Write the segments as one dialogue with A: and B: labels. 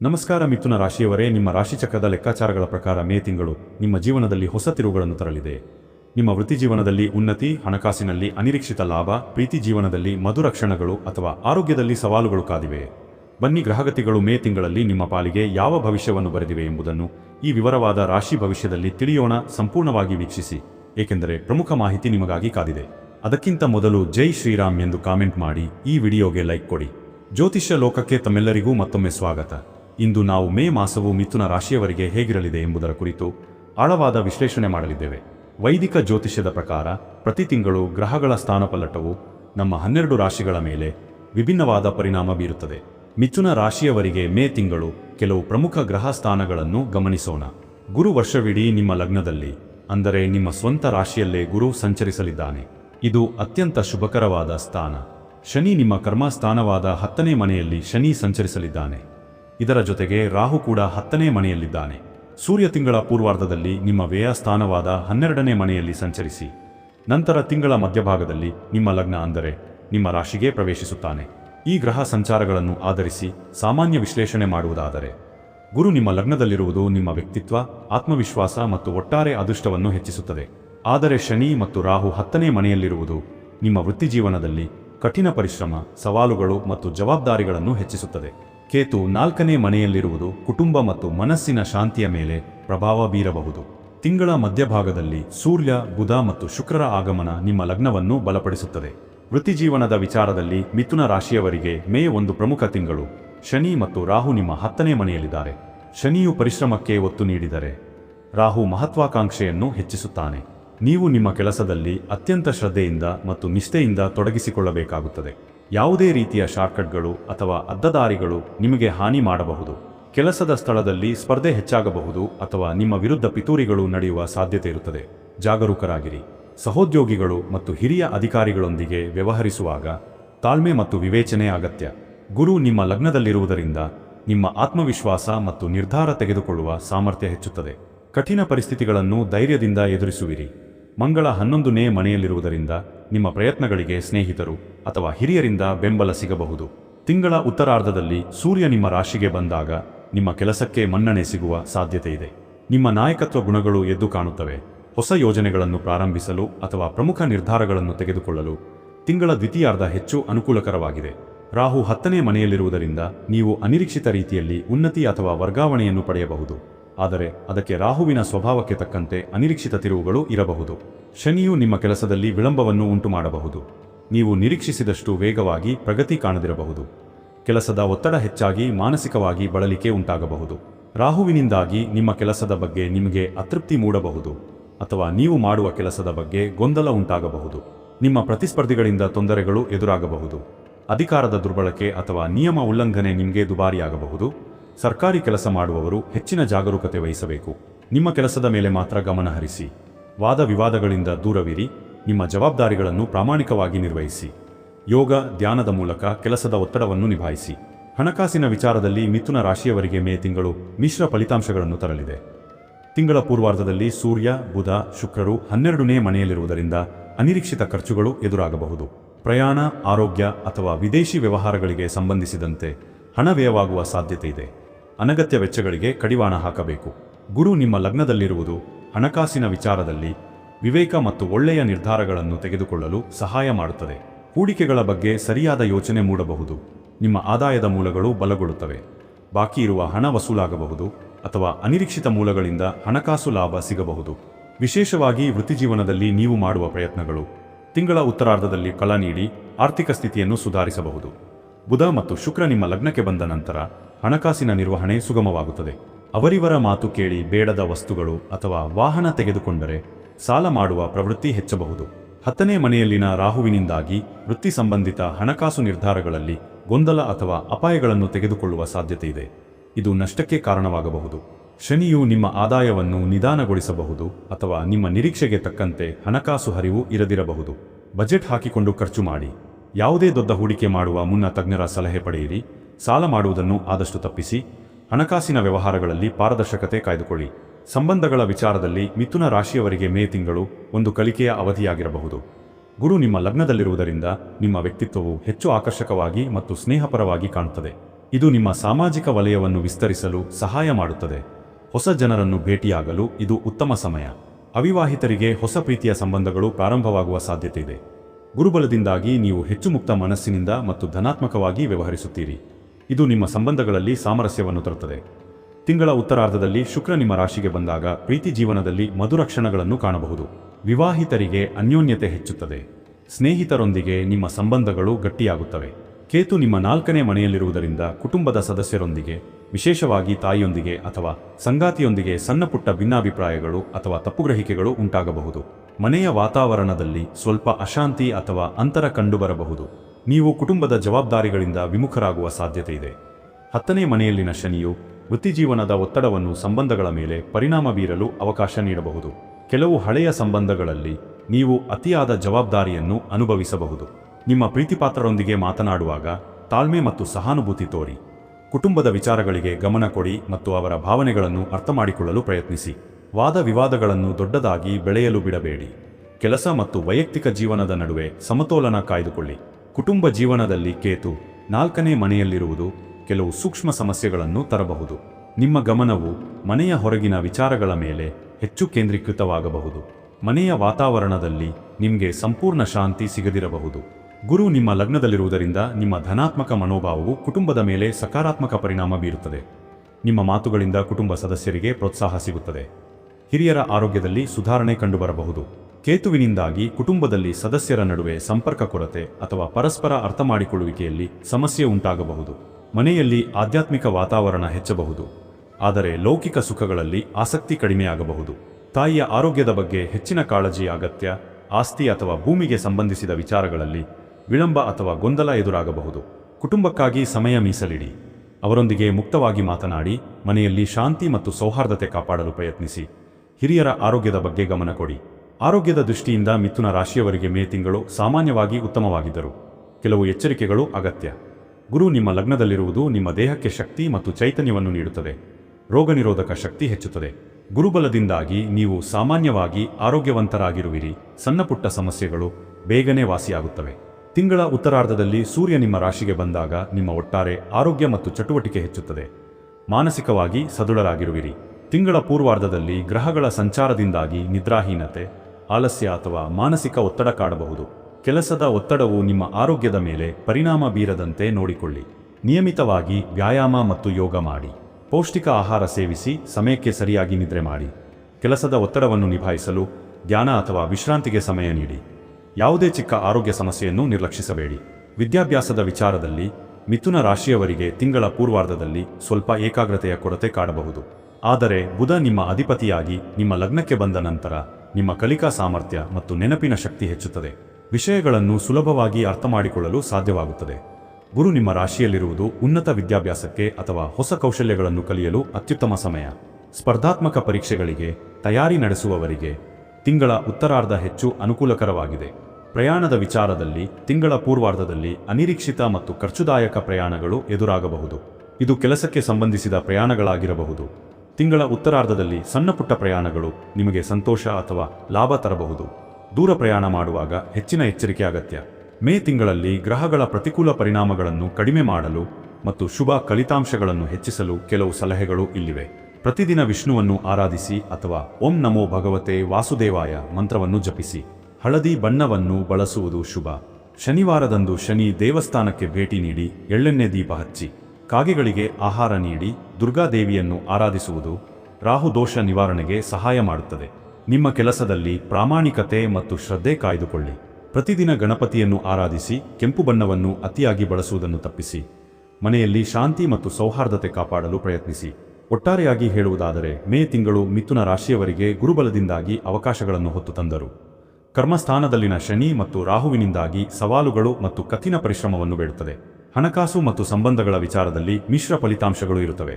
A: ನಮಸ್ಕಾರ ಮಿಥುನ ರಾಶಿಯವರೇ, ನಿಮ್ಮ ರಾಶಿಚಕ್ರದ ಲೆಕ್ಕಾಚಾರಗಳ ಪ್ರಕಾರ ಮೇ ತಿಂಗಳು ನಿಮ್ಮ ಜೀವನದಲ್ಲಿ ಹೊಸ ತಿರುಗಳನ್ನು ತರಲಿದೆ. ನಿಮ್ಮ ವೃತ್ತಿ ಜೀವನದಲ್ಲಿ ಉನ್ನತಿ, ಹಣಕಾಸಿನಲ್ಲಿ ಅನಿರೀಕ್ಷಿತ ಲಾಭ, ಪ್ರೀತಿ ಜೀವನದಲ್ಲಿ ಮಧುರ ಕ್ಷಣಗಳು ಅಥವಾ ಆರೋಗ್ಯದಲ್ಲಿ ಸವಾಲುಗಳು ಕಾದಿವೆ. ಬನ್ನಿ ಗ್ರಹಗತಿಗಳು ಮೇ ತಿಂಗಳಲ್ಲಿ ನಿಮ್ಮ ಪಾಲಿಗೆ ಯಾವ ಭವಿಷ್ಯವನ್ನು ಬರೆದಿವೆ ಎಂಬುದನ್ನು ಈ ವಿವರವಾದ ರಾಶಿ ಭವಿಷ್ಯದಲ್ಲಿ ತಿಳಿಯೋಣ, ಸಂಪೂರ್ಣವಾಗಿ ವೀಕ್ಷಿಸಿ. ಏಕೆಂದರೆ ಪ್ರಮುಖ ಮಾಹಿತಿ ನಿಮಗಾಗಿ ಕಾದಿದೆ. ಅದಕ್ಕಿಂತ ಮೊದಲು ಜೈ ಶ್ರೀರಾಮ್ ಎಂದು ಕಾಮೆಂಟ್ ಮಾಡಿ ಈ ವಿಡಿಯೋಗೆ ಲೈಕ್ ಕೊಡಿ. ಜ್ಯೋತಿಷ್ಯ ಲೋಕಕ್ಕೆ ತಮ್ಮೆಲ್ಲರಿಗೂ ಮತ್ತೊಮ್ಮೆ ಸ್ವಾಗತ. ಇಂದು ನಾವು ಮೇ ಮಾಸವು ಮಿಥುನ ರಾಶಿಯವರಿಗೆ ಹೇಗಿರಲಿದೆ ಎಂಬುದರ ಕುರಿತು ಆಳವಾದ ವಿಶ್ಲೇಷಣೆ ಮಾಡಲಿದ್ದೇವೆ. ವೈದಿಕ ಜ್ಯೋತಿಷ್ಯದ ಪ್ರಕಾರ ಪ್ರತಿ ತಿಂಗಳು ಗ್ರಹಗಳ ಸ್ಥಾನಪಲ್ಲಟವು ನಮ್ಮ ಹನ್ನೆರಡು ರಾಶಿಗಳ ಮೇಲೆ ವಿಭಿನ್ನವಾದ ಪರಿಣಾಮ ಬೀರುತ್ತದೆ. ಮಿಥುನ ರಾಶಿಯವರಿಗೆ ಮೇ ತಿಂಗಳು ಕೆಲವು ಪ್ರಮುಖ ಗ್ರಹ ಸ್ಥಾನಗಳನ್ನು ಗಮನಿಸೋಣ. ಗುರು ವರ್ಷವಿಡೀ ನಿಮ್ಮ ಲಗ್ನದಲ್ಲಿ, ಅಂದರೆ ನಿಮ್ಮ ಸ್ವಂತ ರಾಶಿಯಲ್ಲೇ ಗುರು ಸಂಚರಿಸಲಿದ್ದಾನೆ. ಇದು ಅತ್ಯಂತ ಶುಭಕರವಾದ ಸ್ಥಾನ. ಶನಿ ನಿಮ್ಮ ಕರ್ಮಸ್ಥಾನವಾದ ಹತ್ತನೇ ಮನೆಯಲ್ಲಿ ಶನಿ ಸಂಚರಿಸಲಿದ್ದಾನೆ. ಇದರ ಜೊತೆಗೆ ರಾಹು ಕೂಡ ಹತ್ತನೇ ಮನೆಯಲ್ಲಿದ್ದಾನೆ. ಸೂರ್ಯ ತಿಂಗಳ ಪೂರ್ವಾರ್ಧದಲ್ಲಿ ನಿಮ್ಮ ವ್ಯಯ ಸ್ಥಾನವಾದ ಹನ್ನೆರಡನೇ ಮನೆಯಲ್ಲಿ ಸಂಚರಿಸಿ. ನಂತರ ತಿಂಗಳ ಮಧ್ಯಭಾಗದಲ್ಲಿ ನಿಮ್ಮ ಲಗ್ನ ಅಂದರೆ ನಿಮ್ಮ ರಾಶಿಗೆ ಪ್ರವೇಶಿಸುತ್ತಾನೆ. ಈ ಗ್ರಹ ಸಂಚಾರಗಳನ್ನು ಆಧರಿಸಿ ಸಾಮಾನ್ಯ ವಿಶ್ಲೇಷಣೆ ಮಾಡುವುದಾದರೆ, ಗುರು ನಿಮ್ಮ ಲಗ್ನದಲ್ಲಿರುವುದು ನಿಮ್ಮ ವ್ಯಕ್ತಿತ್ವ, ಆತ್ಮವಿಶ್ವಾಸ ಮತ್ತು ಒಟ್ಟಾರೆ ಅದೃಷ್ಟವನ್ನು ಹೆಚ್ಚಿಸುತ್ತದೆ. ಆದರೆ ಶನಿ ಮತ್ತು ರಾಹು ಹತ್ತನೇ ಮನೆಯಲ್ಲಿರುವುದು ನಿಮ್ಮ ವೃತ್ತಿಜೀವನದಲ್ಲಿ ಕಠಿಣ ಪರಿಶ್ರಮ, ಸವಾಲುಗಳು ಮತ್ತು ಜವಾಬ್ದಾರಿಗಳನ್ನು ಹೆಚ್ಚಿಸುತ್ತದೆ. ಕೇತು ನಾಲ್ಕನೇ ಮನೆಯಲ್ಲಿರುವುದು ಕುಟುಂಬ ಮತ್ತು ಮನಸ್ಸಿನ ಶಾಂತಿಯ ಮೇಲೆ ಪ್ರಭಾವ ಬೀರಬಹುದು. ತಿಂಗಳ ಮಧ್ಯಭಾಗದಲ್ಲಿ ಸೂರ್ಯ, ಬುಧ ಮತ್ತು ಶುಕ್ರರ ಆಗಮನ ನಿಮ್ಮ ಲಗ್ನವನ್ನು ಬಲಪಡಿಸುತ್ತದೆ. ವೃತ್ತಿಜೀವನದ ವಿಚಾರದಲ್ಲಿ ಮಿಥುನ ರಾಶಿಯವರಿಗೆ ಮೇ ಒಂದು ಪ್ರಮುಖ ತಿಂಗಳು. ಶನಿ ಮತ್ತು ರಾಹು ನಿಮ್ಮ ಹತ್ತನೇ ಮನೆಯಲ್ಲಿದ್ದಾರೆ. ಶನಿಯು ಪರಿಶ್ರಮಕ್ಕೆ ಒತ್ತು ನೀಡಿದರೆ ರಾಹು ಮಹತ್ವಾಕಾಂಕ್ಷೆಯನ್ನು ಹೆಚ್ಚಿಸುತ್ತಾನೆ. ನೀವು ನಿಮ್ಮ ಕೆಲಸದಲ್ಲಿ ಅತ್ಯಂತ ಶ್ರದ್ಧೆಯಿಂದ ಮತ್ತು ನಿಷ್ಠೆಯಿಂದ ತೊಡಗಿಸಿಕೊಳ್ಳಬೇಕಾಗುತ್ತದೆ. ಯಾವುದೇ ರೀತಿಯ ಶಾರ್ಟ್ಕಟ್ಗಳು ಅಥವಾ ಅಡ್ಡದಾರಿಗಳು ನಿಮಗೆ ಹಾನಿ ಮಾಡಬಹುದು. ಕೆಲಸದ ಸ್ಥಳದಲ್ಲಿ ಸ್ಪರ್ಧೆ ಹೆಚ್ಚಾಗಬಹುದು ಅಥವಾ ನಿಮ್ಮ ವಿರುದ್ಧ ಪಿತೂರಿಗಳು ನಡೆಯುವ ಸಾಧ್ಯತೆ ಇರುತ್ತದೆ. ಜಾಗರೂಕರಾಗಿರಿ. ಸಹೋದ್ಯೋಗಿಗಳು ಮತ್ತು ಹಿರಿಯ ಅಧಿಕಾರಿಗಳೊಂದಿಗೆ ವ್ಯವಹರಿಸುವಾಗ ತಾಳ್ಮೆ ಮತ್ತು ವಿವೇಚನೆ ಅಗತ್ಯ. ಗುರು ನಿಮ್ಮ ಲಗ್ನದಲ್ಲಿರುವುದರಿಂದ ನಿಮ್ಮ ಆತ್ಮವಿಶ್ವಾಸ ಮತ್ತು ನಿರ್ಧಾರ ತೆಗೆದುಕೊಳ್ಳುವ ಸಾಮರ್ಥ್ಯ ಹೆಚ್ಚುತ್ತದೆ. ಕಠಿಣ ಪರಿಸ್ಥಿತಿಗಳನ್ನು ಧೈರ್ಯದಿಂದ ಎದುರಿಸುವಿರಿ. ಮಂಗಳ ಹನ್ನೊಂದನೇ ಮನೆಯಲ್ಲಿರುವುದರಿಂದ ನಿಮ್ಮ ಪ್ರಯತ್ನಗಳಿಗೆ ಸ್ನೇಹಿತರು ಅಥವಾ ಹಿರಿಯರಿಂದ ಬೆಂಬಲ ಸಿಗಬಹುದು. ತಿಂಗಳ ಉತ್ತರಾರ್ಧದಲ್ಲಿ ಸೂರ್ಯ ನಿಮ್ಮ ರಾಶಿಗೆ ಬಂದಾಗ ನಿಮ್ಮ ಕೆಲಸಕ್ಕೆ ಮನ್ನಣೆ ಸಿಗುವ ಸಾಧ್ಯತೆ ಇದೆ. ನಿಮ್ಮ ನಾಯಕತ್ವ ಗುಣಗಳು ಎದ್ದು ಕಾಣುತ್ತವೆ. ಹೊಸ ಯೋಜನೆಗಳನ್ನು ಪ್ರಾರಂಭಿಸಲು ಅಥವಾ ಪ್ರಮುಖ ನಿರ್ಧಾರಗಳನ್ನು ತೆಗೆದುಕೊಳ್ಳಲು ತಿಂಗಳ ದ್ವಿತೀಯಾರ್ಧ ಹೆಚ್ಚು ಅನುಕೂಲಕರವಾಗಿದೆ. ರಾಹು ಹತ್ತನೇ ಮನೆಯಲ್ಲಿರುವುದರಿಂದ ನೀವು ಅನಿರೀಕ್ಷಿತ ರೀತಿಯಲ್ಲಿ ಉನ್ನತಿ ಅಥವಾ ವರ್ಗಾವಣೆಯನ್ನು ಪಡೆಯಬಹುದು. ಆದರೆ ಅದಕ್ಕೆ ರಾಹುವಿನ ಸ್ವಭಾವಕ್ಕೆ ತಕ್ಕಂತೆ ಅನಿರೀಕ್ಷಿತ ತಿರುವುಗಳು ಇರಬಹುದು. ಶನಿಯು ನಿಮ್ಮ ಕೆಲಸದಲ್ಲಿ ವಿಳಂಬವನ್ನು ಉಂಟು ಮಾಡಬಹುದು ನೀವು ನಿರೀಕ್ಷಿಸಿದಷ್ಟು ವೇಗವಾಗಿ ಪ್ರಗತಿ ಕಾಣದಿರಬಹುದು. ಕೆಲಸದ ಒತ್ತಡ ಹೆಚ್ಚಾಗಿ ಮಾನಸಿಕವಾಗಿ ಬಳಲಿಕೆ ಉಂಟಾಗಬಹುದು. ರಾಹುವಿನಿಂದಾಗಿ ನಿಮ್ಮ ಕೆಲಸದ ಬಗ್ಗೆ ನಿಮಗೆ ಅತೃಪ್ತಿ ಮೂಡಬಹುದು. ಅಥವಾ ನೀವು ಮಾಡುವ ಕೆಲಸದ ಬಗ್ಗೆ ಗೊಂದಲ ಉಂಟಾಗಬಹುದು. ನಿಮ್ಮ ಪ್ರತಿಸ್ಪರ್ಧಿಗಳಿಂದ ತೊಂದರೆಗಳು ಎದುರಾಗಬಹುದು. ಅಧಿಕಾರದ ದುರ್ಬಳಕೆ ಅಥವಾ ನಿಯಮ ಉಲ್ಲಂಘನೆ ನಿಮಗೆ ದುಬಾರಿಯಾಗಬಹುದು. ಸರ್ಕಾರಿ ಕೆಲಸ ಮಾಡುವವರು ಹೆಚ್ಚಿನ ಜಾಗರೂಕತೆ ವಹಿಸಬೇಕು. ನಿಮ್ಮ ಕೆಲಸದ ಮೇಲೆ ಮಾತ್ರ ಗಮನ ಹರಿಸಿ. ವಾದ ವಿವಾದಗಳಿಂದ ದೂರವಿರಿ. ನಿಮ್ಮ ಜವಾಬ್ದಾರಿಗಳನ್ನು ಪ್ರಾಮಾಣಿಕವಾಗಿ ನಿರ್ವಹಿಸಿ. ಯೋಗ, ಧ್ಯಾನದ ಮೂಲಕ ಕೆಲಸದ ಒತ್ತಡವನ್ನು ನಿಭಾಯಿಸಿ. ಹಣಕಾಸಿನ ವಿಚಾರದಲ್ಲಿ ಮಿಥುನ ರಾಶಿಯವರಿಗೆ ಮೇ ತಿಂಗಳು ಮಿಶ್ರ ಫಲಿತಾಂಶಗಳನ್ನು ತರಲಿದೆ. ತಿಂಗಳ ಪೂರ್ವಾರ್ಧದಲ್ಲಿ ಸೂರ್ಯ, ಬುಧ, ಶುಕ್ರರು ಹನ್ನೆರಡನೇ ಮನೆಯಲ್ಲಿರುವುದರಿಂದ ಅನಿರೀಕ್ಷಿತ ಖರ್ಚುಗಳು ಎದುರಾಗಬಹುದು. ಪ್ರಯಾಣ, ಆರೋಗ್ಯ ಅಥವಾ ವಿದೇಶಿ ವ್ಯವಹಾರಗಳಿಗೆ ಸಂಬಂಧಿಸಿದಂತೆ ಹಣ ವ್ಯಯವಾಗುವ ಸಾಧ್ಯತೆ ಇದೆ. ಅನಗತ್ಯ ವೆಚ್ಚಗಳಿಗೆ ಕಡಿವಾಣ ಹಾಕಬೇಕು. ಗುರು ನಿಮ್ಮ ಲಗ್ನದಲ್ಲಿರುವುದು ಹಣಕಾಸಿನ ವಿಚಾರದಲ್ಲಿ ವಿವೇಕ ಮತ್ತು ಒಳ್ಳೆಯ ನಿರ್ಧಾರಗಳನ್ನು ತೆಗೆದುಕೊಳ್ಳಲು ಸಹಾಯ ಮಾಡುತ್ತದೆ. ಹೂಡಿಕೆಗಳ ಬಗ್ಗೆ ಸರಿಯಾದ ಯೋಚನೆ ಮೂಡಬಹುದು. ನಿಮ್ಮ ಆದಾಯದ ಮೂಲಗಳು ಬಲಗೊಳ್ಳುತ್ತವೆ. ಬಾಕಿ ಇರುವ ಹಣ ವಸೂಲಾಗಬಹುದು ಅಥವಾ ಅನಿರೀಕ್ಷಿತ ಮೂಲಗಳಿಂದ ಹಣಕಾಸು ಲಾಭ ಸಿಗಬಹುದು. ವಿಶೇಷವಾಗಿ ವೃತ್ತಿಜೀವನದಲ್ಲಿ ನೀವು ಮಾಡುವ ಪ್ರಯತ್ನಗಳು. ತಿಂಗಳ ಉತ್ತರಾರ್ಧದಲ್ಲಿ ಫಲ ನೀಡಿ ಆರ್ಥಿಕ ಸ್ಥಿತಿಯನ್ನು ಸುಧಾರಿಸಬಹುದು. ಬುಧ ಮತ್ತು ಶುಕ್ರ ನಿಮ್ಮ ಲಗ್ನಕ್ಕೆ ಬಂದ ನಂತರ ಹಣಕಾಸಿನ ನಿರ್ವಹಣೆ ಸುಗಮವಾಗುತ್ತದೆ. ಅವರಿವರ ಮಾತು ಕೇಳಿ ಬೇಡದ ವಸ್ತುಗಳು ಅಥವಾ ವಾಹನ ತೆಗೆದುಕೊಂಡರೆ ಸಾಲ ಮಾಡುವ ಪ್ರವೃತ್ತಿ ಹೆಚ್ಚಬಹುದು. ಹತ್ತನೇ ಮನೆಯಲ್ಲಿನ ರಾಹುವಿನಿಂದಾಗಿ ವೃತ್ತಿ ಸಂಬಂಧಿತ ಹಣಕಾಸು ನಿರ್ಧಾರಗಳಲ್ಲಿ ಗೊಂದಲ ಅಥವಾ ಅಪಾಯಗಳನ್ನು ತೆಗೆದುಕೊಳ್ಳುವ ಸಾಧ್ಯತೆ ಇದೆ ಇದು ನಷ್ಟಕ್ಕೆ ಕಾರಣವಾಗಬಹುದು. ಶನಿಯು ನಿಮ್ಮ ಆದಾಯವನ್ನು ನಿಧಾನಗೊಳಿಸಬಹುದು ಅಥವಾ ನಿಮ್ಮ ನಿರೀಕ್ಷೆಗೆ ತಕ್ಕಂತೆ ಹಣಕಾಸು ಹರಿವು ಇರದಿರಬಹುದು. ಬಜೆಟ್ ಹಾಕಿಕೊಂಡು ಖರ್ಚು ಮಾಡಿ. ಯಾವುದೇ ದೊಡ್ಡ ಹೂಡಿಕೆ ಮಾಡುವ ಮುನ್ನ ತಜ್ಞರ ಸಲಹೆ ಪಡೆಯಿರಿ. ಸಾಲ ಮಾಡುವುದನ್ನು ಆದಷ್ಟು ತಪ್ಪಿಸಿ, ಹಣಕಾಸಿನ ವ್ಯವಹಾರಗಳಲ್ಲಿ ಪಾರದರ್ಶಕತೆ ಕಾಯ್ದುಕೊಳ್ಳಿ. ಸಂಬಂಧಗಳ ವಿಚಾರದಲ್ಲಿ ಮಿಥುನ ರಾಶಿಯವರಿಗೆ ಮೇ ತಿಂಗಳು ಒಂದು ಕಲಿಕೆಯ ಅವಧಿಯಾಗಿರಬಹುದು. ಗುರು ನಿಮ್ಮ ಲಗ್ನದಲ್ಲಿರುವುದರಿಂದ ನಿಮ್ಮ ವ್ಯಕ್ತಿತ್ವವು ಹೆಚ್ಚು ಆಕರ್ಷಕವಾಗಿ ಮತ್ತು ಸ್ನೇಹಪರವಾಗಿ ಕಾಣುತ್ತದೆ. ಇದು ನಿಮ್ಮ ಸಾಮಾಜಿಕ ವಲಯವನ್ನು ವಿಸ್ತರಿಸಲು ಸಹಾಯ ಮಾಡುತ್ತದೆ. ಹೊಸ ಜನರನ್ನು ಭೇಟಿಯಾಗಲು ಇದು ಉತ್ತಮ ಸಮಯ. ಅವಿವಾಹಿತರಿಗೆ ಹೊಸ ಪ್ರೀತಿಯ ಸಂಬಂಧಗಳು ಪ್ರಾರಂಭವಾಗುವ ಸಾಧ್ಯತೆ ಇದೆ. ಗುರುಬಲದಿಂದಾಗಿ ನೀವು ಹೆಚ್ಚು ಮುಕ್ತ ಮನಸ್ಸಿನಿಂದ ಮತ್ತು ಧನಾತ್ಮಕವಾಗಿ ವ್ಯವಹರಿಸುತ್ತೀರಿ. ಇದು ನಿಮ್ಮ ಸಂಬಂಧಗಳಲ್ಲಿ ಸಾಮರಸ್ಯವನ್ನು ತರುತ್ತದೆ. ತಿಂಗಳ ಉತ್ತರಾರ್ಧದಲ್ಲಿ ಶುಕ್ರ ನಿಮ್ಮ ರಾಶಿಗೆ ಬಂದಾಗ ಪ್ರೀತಿ ಜೀವನದಲ್ಲಿ ಮಧುರ ಕ್ಷಣಗಳನ್ನು ಕಾಣಬಹುದು. ವಿವಾಹಿತರಿಗೆ ಅನ್ಯೋನ್ಯತೆ ಹೆಚ್ಚುತ್ತದೆ. ಸ್ನೇಹಿತರೊಂದಿಗೆ ನಿಮ್ಮ ಸಂಬಂಧಗಳು ಗಟ್ಟಿಯಾಗುತ್ತವೆ. ಕೇತು ನಿಮ್ಮ ನಾಲ್ಕನೇ ಮನೆಯಲ್ಲಿರುವುದರಿಂದ ಕುಟುಂಬದ ಸದಸ್ಯರೊಂದಿಗೆ, ವಿಶೇಷವಾಗಿ ತಾಯಿಯೊಂದಿಗೆ ಅಥವಾ ಸಂಗಾತಿಯೊಂದಿಗೆ ಸಣ್ಣಪುಟ್ಟ ಭಿನ್ನಾಭಿಪ್ರಾಯಗಳು ಅಥವಾ ತಪ್ಪುಗ್ರಹಿಕೆಗಳು ಉಂಟಾಗಬಹುದು. ಮನೆಯ ವಾತಾವರಣದಲ್ಲಿ ಸ್ವಲ್ಪ ಅಶಾಂತಿ ಅಥವಾ ಅಂತರ ಕಂಡುಬರಬಹುದು. ನೀವು ಕುಟುಂಬದ ಜವಾಬ್ದಾರಿಗಳಿಂದ ವಿಮುಖರಾಗುವ ಸಾಧ್ಯತೆ ಇದೆ. ಹತ್ತನೇ ಮನೆಯಲ್ಲಿನ ಶನಿಯು ವೃತ್ತಿಜೀವನದ ಒತ್ತಡವನ್ನು ಸಂಬಂಧಗಳ ಮೇಲೆ ಪರಿಣಾಮ ಬೀರಲು ಅವಕಾಶ ನೀಡಬಹುದು. ಕೆಲವು ಹಳೆಯ ಸಂಬಂಧಗಳಲ್ಲಿ ನೀವು ಅತಿಯಾದ ಜವಾಬ್ದಾರಿಯನ್ನು ಅನುಭವಿಸಬಹುದು. ನಿಮ್ಮ ಪ್ರೀತಿಪಾತ್ರರೊಂದಿಗೆ ಮಾತನಾಡುವಾಗ ತಾಳ್ಮೆ ಮತ್ತು ಸಹಾನುಭೂತಿ ತೋರಿ. ಕುಟುಂಬದ ವಿಚಾರಗಳಿಗೆ ಗಮನ ಕೊಡಿ ಮತ್ತು ಅವರ ಭಾವನೆಗಳನ್ನು ಅರ್ಥಮಾಡಿಕೊಳ್ಳಲು ಪ್ರಯತ್ನಿಸಿ. ವಾದ ವಿವಾದಗಳನ್ನು ದೊಡ್ಡದಾಗಿ ಬೆಳೆಯಲು ಬಿಡಬೇಡಿ. ಕೆಲಸ ಮತ್ತು ವೈಯಕ್ತಿಕ ಜೀವನದ ನಡುವೆ ಸಮತೋಲನ ಕಾಯ್ದುಕೊಳ್ಳಿ. ಕುಟುಂಬ ಜೀವನದಲ್ಲಿ ಕೇತು ನಾಲ್ಕನೇ ಮನೆಯಲ್ಲಿರುವುದು ಕೆಲವು ಸೂಕ್ಷ್ಮ ಸಮಸ್ಯೆಗಳನ್ನು ತರಬಹುದು. ನಿಮ್ಮ ಗಮನವು ಮನೆಯ ಹೊರಗಿನ ವಿಚಾರಗಳ ಮೇಲೆ ಹೆಚ್ಚು ಕೇಂದ್ರೀಕೃತವಾಗಬಹುದು. ಮನೆಯ ವಾತಾವರಣದಲ್ಲಿ ನಿಮಗೆ ಸಂಪೂರ್ಣ ಶಾಂತಿ ಸಿಗದಿರಬಹುದು. ಗುರು ನಿಮ್ಮ ಲಗ್ನದಲ್ಲಿರುವುದರಿಂದ ನಿಮ್ಮ ಧನಾತ್ಮಕ ಮನೋಭಾವವು ಕುಟುಂಬದ ಮೇಲೆ ಸಕಾರಾತ್ಮಕ ಪರಿಣಾಮ ಬೀರುತ್ತದೆ. ನಿಮ್ಮ ಮಾತುಗಳಿಂದ ಕುಟುಂಬ ಸದಸ್ಯರಿಗೆ ಪ್ರೋತ್ಸಾಹ ಸಿಗುತ್ತದೆ. ಹಿರಿಯರ ಆರೋಗ್ಯದಲ್ಲಿ ಸುಧಾರಣೆ ಕಂಡುಬರಬಹುದು. ಕೇತುವಿನಿಂದಾಗಿ ಕುಟುಂಬದಲ್ಲಿ ಸದಸ್ಯರ ನಡುವೆ ಸಂಪರ್ಕ ಕೊರತೆ ಅಥವಾ ಪರಸ್ಪರ ಅರ್ಥ ಮಾಡಿಕೊಳ್ಳುವಿಕೆಯಲ್ಲಿ ಸಮಸ್ಯೆ ಉಂಟಾಗಬಹುದು. ಮನೆಯಲ್ಲಿ ಆಧ್ಯಾತ್ಮಿಕ ವಾತಾವರಣ ಹೆಚ್ಚಬಹುದು. ಆದರೆ ಲೌಕಿಕ ಸುಖಗಳಲ್ಲಿ ಆಸಕ್ತಿ ಕಡಿಮೆಯಾಗಬಹುದು. ತಾಯಿಯ ಆರೋಗ್ಯದ ಬಗ್ಗೆ ಹೆಚ್ಚಿನ ಕಾಳಜಿ, ಅಗತ್ಯ, ಆಸ್ತಿ ಅಥವಾ ಭೂಮಿಗೆ ಸಂಬಂಧಿಸಿದ ವಿಚಾರಗಳಲ್ಲಿ ವಿಳಂಬ ಅಥವಾ ಗೊಂದಲ ಎದುರಾಗಬಹುದು. ಕುಟುಂಬಕ್ಕಾಗಿ ಸಮಯ ಮೀಸಲಿಡಿ. ಅವರೊಂದಿಗೆ ಮುಕ್ತವಾಗಿ ಮಾತನಾಡಿ, ಮನೆಯಲ್ಲಿ ಶಾಂತಿ ಮತ್ತು ಸೌಹಾರ್ದತೆ ಕಾಪಾಡಲು ಪ್ರಯತ್ನಿಸಿ. ಹಿರಿಯರ ಆರೋಗ್ಯದ ಬಗ್ಗೆ ಗಮನ ಕೊಡಿ. ಆರೋಗ್ಯದ ದೃಷ್ಟಿಯಿಂದ ಮಿಥುನ ರಾಶಿಯವರಿಗೆ ಮೇ ತಿಂಗಳು ಸಾಮಾನ್ಯವಾಗಿ ಉತ್ತಮವಾಗಿದ್ದರು. ಕೆಲವು ಎಚ್ಚರಿಕೆಗಳು ಅಗತ್ಯ. ಗುರು ನಿಮ್ಮ ಲಗ್ನದಲ್ಲಿರುವುದು ನಿಮ್ಮ ದೇಹಕ್ಕೆ ಶಕ್ತಿ ಮತ್ತು ಚೈತನ್ಯವನ್ನು ನೀಡುತ್ತದೆ. ರೋಗನಿರೋಧಕ ಶಕ್ತಿ ಹೆಚ್ಚುತ್ತದೆ. ಗುರುಬಲದಿಂದಾಗಿ ನೀವು ಸಾಮಾನ್ಯವಾಗಿ ಆರೋಗ್ಯವಂತರಾಗಿರುವಿರಿ. ಸಣ್ಣಪುಟ್ಟ ಸಮಸ್ಯೆಗಳು ಬೇಗನೆ ವಾಸಿಯಾಗುತ್ತವೆ. ತಿಂಗಳ ಉತ್ತರಾರ್ಧದಲ್ಲಿ ಸೂರ್ಯ ನಿಮ್ಮ ರಾಶಿಗೆ ಬಂದಾಗ ನಿಮ್ಮ ಒಟ್ಟಾರೆ ಆರೋಗ್ಯ ಮತ್ತು ಚಟುವಟಿಕೆ ಹೆಚ್ಚುತ್ತದೆ. ಮಾನಸಿಕವಾಗಿ ಸದೃಢರಾಗಿರುವಿರಿ. ತಿಂಗಳ ಪೂರ್ವಾರ್ಧದಲ್ಲಿ ಗ್ರಹಗಳ ಸಂಚಾರದಿಂದಾಗಿ ನಿದ್ರಾಹೀನತೆ ಆಲಸ್ಯ ಅಥವಾ ಮಾನಸಿಕ ಒತ್ತಡ ಕಾಡಬಹುದು. ಕೆಲಸದ ಒತ್ತಡವು ನಿಮ್ಮ ಆರೋಗ್ಯದ ಮೇಲೆ ಪರಿಣಾಮ ಬೀರದಂತೆ ನೋಡಿಕೊಳ್ಳಿ. ನಿಯಮಿತವಾಗಿ ವ್ಯಾಯಾಮ ಮತ್ತು ಯೋಗ ಮಾಡಿ. ಪೌಷ್ಟಿಕ ಆಹಾರ ಸೇವಿಸಿ ಸಮಯಕ್ಕೆ ಸರಿಯಾಗಿ ನಿದ್ರೆ ಮಾಡಿ. ಕೆಲಸದ ಒತ್ತಡವನ್ನು ನಿಭಾಯಿಸಲು ಧ್ಯಾನ ಅಥವಾ ವಿಶ್ರಾಂತಿಗೆ ಸಮಯ ನೀಡಿ. ಯಾವುದೇ ಚಿಕ್ಕ ಆರೋಗ್ಯ ಸಮಸ್ಯೆಯನ್ನು ನಿರ್ಲಕ್ಷಿಸಬೇಡಿ. ವಿದ್ಯಾಭ್ಯಾಸದ ವಿಚಾರದಲ್ಲಿ ಮಿಥುನ ರಾಶಿಯವರಿಗೆ ತಿಂಗಳ ಪೂರ್ವಾರ್ಧದಲ್ಲಿ ಸ್ವಲ್ಪ ಏಕಾಗ್ರತೆಯ ಕೊರತೆ ಕಾಡಬಹುದು. ಆದರೆ ಬುಧ ನಿಮ್ಮ ಅಧಿಪತಿಯಾಗಿ ನಿಮ್ಮ ಲಗ್ನಕ್ಕೆ ಬಂದ ನಂತರ ನಿಮ್ಮ ಕಲಿಕಾ ಸಾಮರ್ಥ್ಯ ಮತ್ತು ನೆನಪಿನ ಶಕ್ತಿ ಹೆಚ್ಚುತ್ತದೆ. ವಿಷಯಗಳನ್ನು ಸುಲಭವಾಗಿ ಅರ್ಥ ಮಾಡಿಕೊಳ್ಳಲು ಸಾಧ್ಯವಾಗುತ್ತದೆ. ಗುರು ನಿಮ್ಮ ರಾಶಿಯಲ್ಲಿರುವುದು ಉನ್ನತ ವಿದ್ಯಾಭ್ಯಾಸಕ್ಕೆ ಅಥವಾ ಹೊಸ ಕೌಶಲ್ಯಗಳನ್ನು ಕಲಿಯಲು ಅತ್ಯುತ್ತಮ ಸಮಯ. ಸ್ಪರ್ಧಾತ್ಮಕ ಪರೀಕ್ಷೆಗಳಿಗೆ ತಯಾರಿ ನಡೆಸುವವರಿಗೆ ತಿಂಗಳ ಉತ್ತರಾರ್ಧ ಹೆಚ್ಚು ಅನುಕೂಲಕರವಾಗಿದೆ. ಪ್ರಯಾಣದ ವಿಚಾರದಲ್ಲಿ ತಿಂಗಳ ಪೂರ್ವಾರ್ಧದಲ್ಲಿ ಅನಿರೀಕ್ಷಿತ ಮತ್ತು ಖರ್ಚುದಾಯಕ ಪ್ರಯಾಣಗಳು ಎದುರಾಗಬಹುದು. ಇದು ಕೆಲಸಕ್ಕೆ ಸಂಬಂಧಿಸಿದ ಪ್ರಯಾಣಗಳಾಗಿರಬಹುದು. ತಿಂಗಳ ಉತ್ತರಾರ್ಧದಲ್ಲಿ ಸಣ್ಣಪುಟ್ಟ ಪ್ರಯಾಣಗಳು ನಿಮಗೆ ಸಂತೋಷ ಅಥವಾ ಲಾಭ ತರಬಹುದು. ದೂರ ಪ್ರಯಾಣ ಮಾಡುವಾಗ ಹೆಚ್ಚಿನ ಎಚ್ಚರಿಕೆ ಅಗತ್ಯ. ಮೇ ತಿಂಗಳಲ್ಲಿ ಗ್ರಹಗಳ ಪ್ರತಿಕೂಲ ಪರಿಣಾಮಗಳನ್ನು ಕಡಿಮೆ ಮಾಡಲು ಮತ್ತು ಶುಭ ಕಲಿತಾಂಶಗಳನ್ನು ಹೆಚ್ಚಿಸಲು ಕೆಲವು ಸಲಹೆಗಳು ಇಲ್ಲಿವೆ. ಪ್ರತಿದಿನ ವಿಷ್ಣುವನ್ನು ಆರಾಧಿಸಿ ಅಥವಾ ಓಂ ನಮೋ ಭಗವತೆ ವಾಸುದೇವಾಯ ಮಂತ್ರವನ್ನು ಜಪಿಸಿ. ಹಳದಿ ಬಣ್ಣವನ್ನು ಬಳಸುವುದು ಶುಭ. ಶನಿವಾರದಂದು ಶನಿ ದೇವಸ್ಥಾನಕ್ಕೆ ಭೇಟಿ ನೀಡಿ ಎಳ್ಳೆಣ್ಣೆ ದೀಪ ಹಚ್ಚಿ. ಕಾಗೆಗಳಿಗೆ ಆಹಾರ ನೀಡಿ ದುರ್ಗಾದೇವಿಯನ್ನು ಆರಾಧಿಸುವುದು ರಾಹು ದೋಷ ನಿವಾರಣೆಗೆ ಸಹಾಯ ಮಾಡುತ್ತದೆ. ನಿಮ್ಮ ಕೆಲಸದಲ್ಲಿ ಪ್ರಾಮಾಣಿಕತೆ ಮತ್ತು ಶ್ರದ್ಧೆ ಕಾಯ್ದುಕೊಳ್ಳಿ. ಪ್ರತಿದಿನ ಗಣಪತಿಯನ್ನು ಆರಾಧಿಸಿ ಕೆಂಪು ಬಣ್ಣವನ್ನು ಅತಿಯಾಗಿ ಬಳಸುವುದನ್ನು ತಪ್ಪಿಸಿ. ಮನೆಯಲ್ಲಿ ಶಾಂತಿ ಮತ್ತು ಸೌಹಾರ್ದತೆ ಕಾಪಾಡಲು ಪ್ರಯತ್ನಿಸಿ. ಒಟ್ಟಾರೆಯಾಗಿ ಹೇಳುವುದಾದರೆ, ಮೇ ತಿಂಗಳು ಮಿಥುನ ರಾಶಿಯವರಿಗೆ ಗುರುಬಲದಿಂದಾಗಿ ಅವಕಾಶಗಳನ್ನು ಹೊತ್ತು ತಂದರು. ಕರ್ಮಸ್ಥಾನದಲ್ಲಿನ ಶನಿ ಮತ್ತು ರಾಹುವಿನಿಂದಾಗಿ ಸವಾಲುಗಳು ಮತ್ತು ಕಠಿಣ ಪರಿಶ್ರಮವನ್ನು ಬೇಡುತ್ತದೆ. ಹಣಕಾಸು ಮತ್ತು ಸಂಬಂಧಗಳ ವಿಚಾರದಲ್ಲಿ ಮಿಶ್ರ ಫಲಿತಾಂಶಗಳು ಇರುತ್ತವೆ.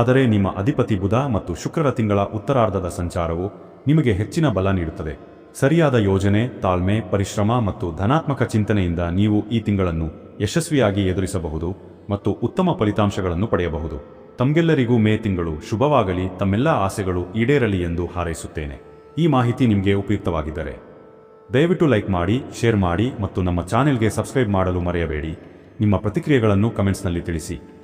A: ಆದರೆ ನಿಮ್ಮ ಅಧಿಪತಿ ಬುಧ ಮತ್ತು ಶುಕ್ರರ ತಿಂಗಳ ಉತ್ತರಾರ್ಧದ ಸಂಚಾರವು ನಿಮಗೆ ಹೆಚ್ಚಿನ ಬಲ ನೀಡುತ್ತದೆ. ಸರಿಯಾದ ಯೋಜನೆ, ತಾಳ್ಮೆ, ಪರಿಶ್ರಮ ಮತ್ತು ಧನಾತ್ಮಕ ಚಿಂತನೆಯಿಂದ ನೀವು ಈ ತಿಂಗಳನ್ನು ಯಶಸ್ವಿಯಾಗಿ ಎದುರಿಸಬಹುದು ಮತ್ತು ಉತ್ತಮ ಫಲಿತಾಂಶಗಳನ್ನು ಪಡೆಯಬಹುದು. ತಮ್ಗೆಲ್ಲರಿಗೂ ಮೇ ತಿಂಗಳು ಶುಭವಾಗಲಿ, ತಮ್ಮೆಲ್ಲ ಆಸೆಗಳು ಈಡೇರಲಿ ಎಂದು ಹಾರೈಸುತ್ತೇನೆ. ಈ ಮಾಹಿತಿ ನಿಮಗೆ ಉಪಯುಕ್ತವಾಗಿದ್ದರೆ ದಯವಿಟ್ಟು ಲೈಕ್ ಮಾಡಿ, ಶೇರ್ ಮಾಡಿ ಮತ್ತು ನಮ್ಮ ಚಾನೆಲ್ಗೆ ಸಬ್ಸ್ಕ್ರೈಬ್ ಮಾಡಲು ಮರೆಯಬೇಡಿ. ನಿಮ್ಮ ಪ್ರತಿಕ್ರಿಯೆಗಳನ್ನು ಕಮೆಂಟ್ಸ್ನಲ್ಲಿ ತಿಳಿಸಿ.